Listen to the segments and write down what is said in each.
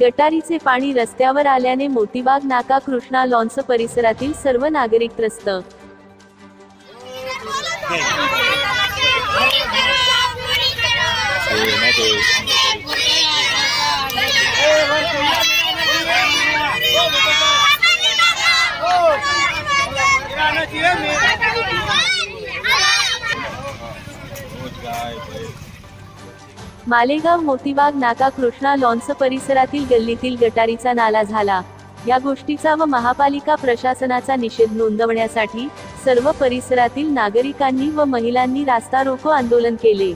गटारीचे पाणी रस्त्यावर आल्याने मोतीबाग नाका कृष्णा लॉन्स परिसरातील सर्व नागरिक त्रस्त. मालेगाव मोतीबाग नाका कृष्णा लॉन्स परिसरातील गल्लीतील गटारीचा नाला झाला. या गोष्टीचा व महापालिका प्रशासनाचा निषेध नोंदवण्यासाठी सर्व परिसरातील नागरिकांनी व महिलांनी रास्ता रोको आंदोलन केले.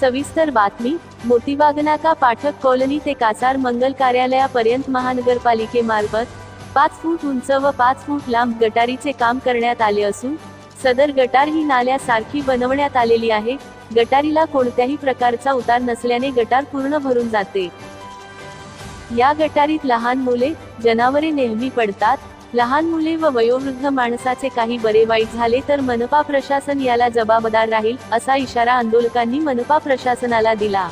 सविस्तर बातमी मोतीबाग नाका पाठक कॉलनी ते कासार मंगल कार्यालयापर्यंत महानगरपालिकेमार्फत पाच फूट उंच व पाच फूट लांब गटारीचे काम करण्यात आले असून सदर गटार ही नाल्यासारखी बनवण्यात आलेली आहे. गटारीला कोणत्याही प्रकारचा उतार नसल्याने गटार पूर्ण भरून जाते. या गटारीत लहान मुले जनावरे नेहमी पडतात. लहान मुले व वयोवृद्ध माणसाचे काही बरे वाईट झाले तर मनपा प्रशासन याला जबाबदार राहील असा इशारा आंदोलकांनी मनपा प्रशासनाला दिला.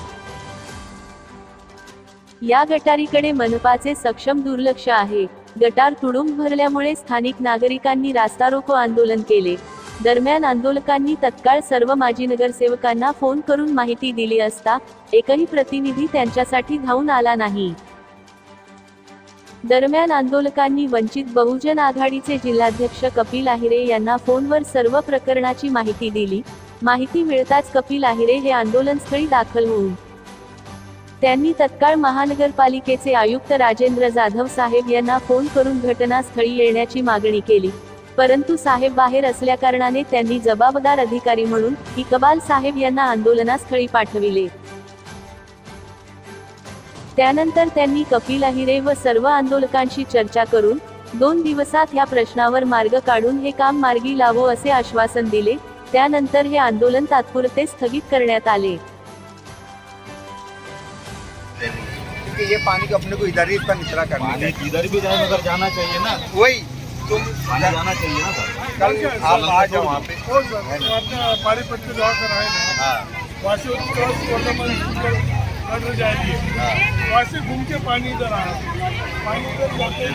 या गटारीकडे मनपाचे सक्षम दुर्लक्ष आहे. गटार तुडुंब भरल्यामुळे स्थानिक नागरिकांनी रास्ता रोको आंदोलन केले. दरम्यान आंदोलकांनी तत्काळ सर्व माजी नगरसेवकांना फोन करून माहिती दिली असता एकही प्रतिनिधी त्यांच्यासाठी धावून आला नाही. दरम्यान आंदोलकांनी वंचित बहुजन आघाडीचे जिल्हाध्यक्ष कपिल आहिरे यांना फोनवर सर्व प्रकरणाची माहिती दिली. माहिती मिळताच कपिल आहिरे हे आंदोलनस्थळी दाखल होऊन त्यांनी तत्काळ महानगरपालिकेचे आयुक्त राजेंद्र जाधव साहेब यांना फोन करून घटनास्थळी येण्याची मागणी केली. परंतु साहेब बाहेर असल्याकारणाने त्यांनी जबाबदार अधिकारी म्हणून इकबाल साहेब यांना आंदोलनास्थळी पाठविले. त्यानंतर त्यांनी कपिल अहिरे व सर्व आंदोलकांशी चर्चा करून दोन दिवसात ह्या प्रश्नावर मार्ग काढून हे काम मार्गी लावो असे आश्वासन दिले त्यानंतर हे आंदोलन तात्पुरते स्थगित करण्यात आले. ये पानी को अपने को इधर ही इसका निचरा करना पानी है किधर भी जाए मगर जाना चाहिए ना. वही. जाना चाहिए ना सर। कल आप आ जाओ वहाँ पे हो ना? हाँ। क्रॉस जाएगी। वहाँ से घूम के पानी इधर आ। पानी इधर जाते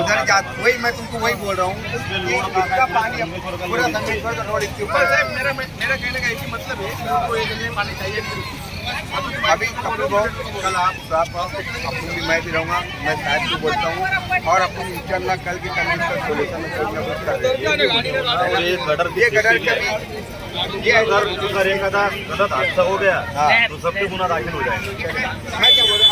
उधर जा वही मैं तुमको वही बोल रहा हूँ। इसका पानी पूरा रोड इसके ऊपर। मेरा मेरा कहने का एक ही मतलब है कि एक जगह पानी चाहिए अभी कपिल को कल आप साहब अपन भी मैं भी रहूँगा मैं साहब को बोलता हूँ और अपन इंशाला कल के कल सोल्यूशन ये गटर ये अगर गलत हादसा हो गया हाँ। तो सबके गुना दाखिल हो जाएगा। मैं क्या बोल रहा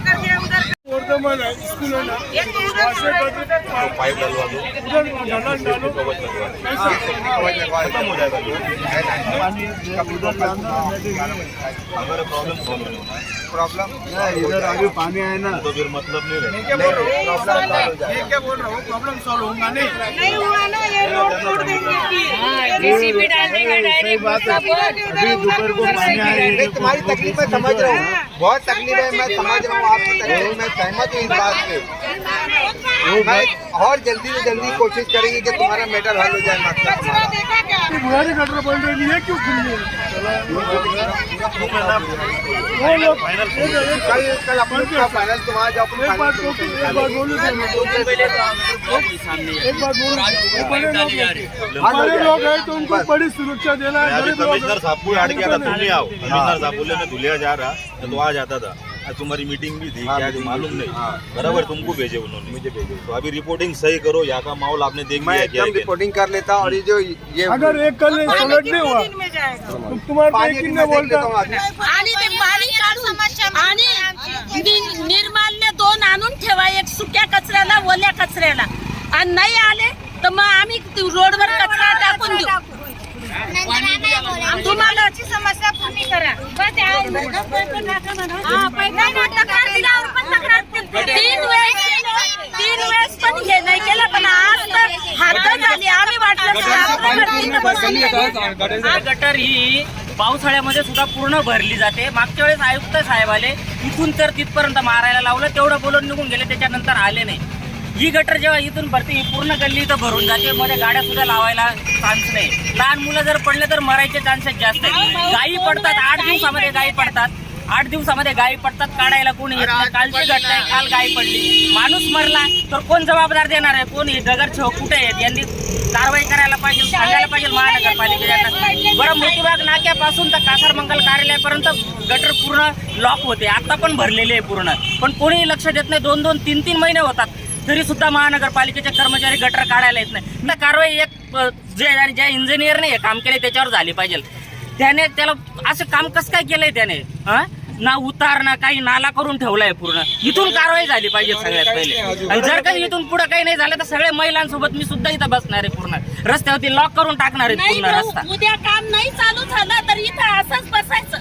आप भी वो करेंगे वर्धमान है स्कूल है ना वहाँ से कट तो पाइप डलवा दो उधर ढलान डालो कवच लगवा दो कैसे आवाज लगवा खत्म हो जाएगा जो कपिल भाव कल सुबह हमारे प्रॉब्लम सॉल्व नहीं होना है प्रॉब्लम इधर आगे पानी है ना तो फिर मतलब नहीं रहेगा क्या बोल रहा हूँ। प्रॉब्लम सॉल्व हो ये जाएगा क्या बोल रहा हूँ प्रॉब्लम सॉल्व होगा नहीं नहीं हुआ ना ये रोड तोड़ देंगे हाँ, जेसीबी डाल देंगे डायरेक्ट अभी दोपहर को पानी नहीं तुम्हारी तकलीफ मैं समझ रहा हूँ। बहुत तकलीफ है मैं समझ रहा हूँ। आपकी तकलीफ मैं सहमत हूँ इस बात से मैं और जल्दी से जल्दी कोशिश करेंगे कि तुम्हारा मैटर हल हो जाए है कल कल अपन का फाइनल तुम अपन एक बड़े लोग हैं। बड़े लोग तो उनको बड़ी सुरक्षा देना है कमिश्नर। साहब को ऐड किया था तुम आओ। कमिश्नर साहब बोले मैं धुलिया जा रहा तो आ जाता था। तुम्हारी मीटिंग भी थी हाँ, क्या मालूम नहीं? हाँ। बराबर तुमको भेजे उन्होंने। मुझे भेजे तो अभी रिपोर्टिंग सही करो यहाँ का माहौल आपने देख मैं लिया क्या एकदम है? रिपोर्टिंग कर लेता और ये जो ये अगर एक कल सोलट नहीं हुआ। तुम्हारे दिन मैं बोलता? हूँ आणि ते पाणी काढून आणि नि- निर्माल्य दोन आणून ठेवा एक सुक्या कचऱ्याला ओल्या कचऱ्याला. आणि नाही आले तर मग आम्ही रोडवर कचरा टाकून देऊ. तुम्हाला समस्या पूर्ण करा. पहिला ना तक्रार दिल्यावर पण तक्रार केली. तीन वेळेस केलं, तीन वेळेस पण हे नाही केलं पण आज तर हात झाली. आम्ही वाटलं गटर ही पावसाळ्यामध्ये सुद्धा पूर्ण भरली जाते. मागच्या वेळेस आयुक्त साहेब आले. इथून तर तिथपर्यंत मारायला लावलं. तेवढं बोलून निघून गेले. त्याच्यानंतर आले नाही. ही गटर जेव्हा इथून भरते ही पूर्ण गल्ली इथं भरून जाते. मध्ये गाड्या सुद्धा लावायला चान्स नाही. लहान मुलं जर पडले तर मरायचे चान्सेस जास्त आहेत. गायी पडतात आठ दिवसामध्ये गायी पडतात. आठ दिवसामध्ये गायी पडतात काढायला कोणी येत नाही. कालची घटना आहे काल गाय पडली. माणूस मरला तर कोण जबाबदार देणार आहे? कोण हे छो कुठे आहेत? यांनी कारवाई करायला पाहिजे सांगायला पाहिजे महानगरपालिकेच्या बरं मोतीबाग नाक्यापासून तर कासार मंगल कार्यालयापर्यंत गटर पूर्ण लॉक होते. आता पण भरलेले आहे पूर्ण. पण कोणीही लक्ष देत नाही. दोन दोन तीन तीन महिने होतात. तरी सुद्धा महानगरपालिकेचे कर्मचारी गटर काढायला येत नाही. तर कारवाई एक अ, जे ज्या इंजिनियरने हे काम केले त्याच्यावर झाली पाहिजे. त्याने त्याला असं काम कसं काय केलंय त्याने? हा ना उतार ना काही नाला करून ठेवलाय पूर्ण. इथून कारवाई झाली पाहिजे सगळ्यात पहिले. आणि जर काही इथून पुढे काही नाही झालं तर सगळ्या महिलांसोबत मी सुद्धा इथं बसणार आहे पूर्ण. रस्त्यावरती लॉक करून टाकणार आहे पूर्ण रस्ता. उद्या काम नाही चालू झालं तर इथं असंच बसायचं.